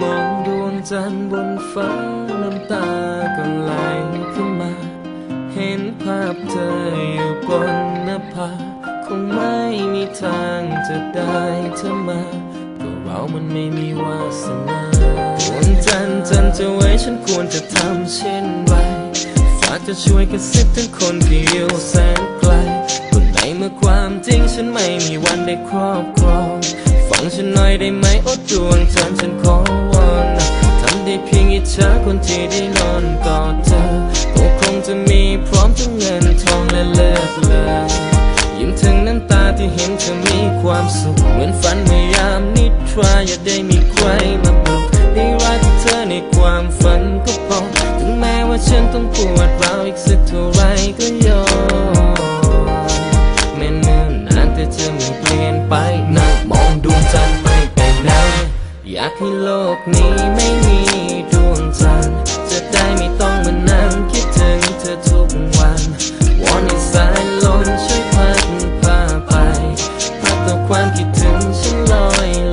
มองดวงจันทร์บนฟ้าน้ำตาก็ไหลขึ้นมา เห็นภาพเธออยู่บนหน้าผาคงไม่มีทางจะได้เธอมาก็เรามันไม่มีวาสนาดวงจันทร์จันทร์จะไว้ฉันควรจะทำเช่นไรฝากจะช่วยกระซิบถึงคนที่อยู่แสนไกลคนไหนเมื่อความจริงฉันไม่มีวันได้ครอบครอง ฟังฉันหน่อยได้ไหมโอ้ดวงจันทร์ฉันขอวอนนะทำได้เพียงอิจฉาคนที่ได้นอนกอดเธอก็คงจะมีพร้อมทั้งเงินทองและเลิศเลอยิ้มถึงน้ำตาที่เห็นเธอมีความสุขเหมือนฝันเมื่อยามนิทราอย่าได้มีใครมาบอกได้รักเธอในความฝันก็พอถึงแม้ว่าฉันต้องปวดร้าวอีกสักเท่าไรก็ยอม อยากให้โลกนี้ไม่มีดวงจันทร์จะได้ไม่ต้องมานั่งคิดถึงเธอทุกวันวอนให้สายลมช่วยพัดพาไปพัดเอาความคิดถึงฉันลอย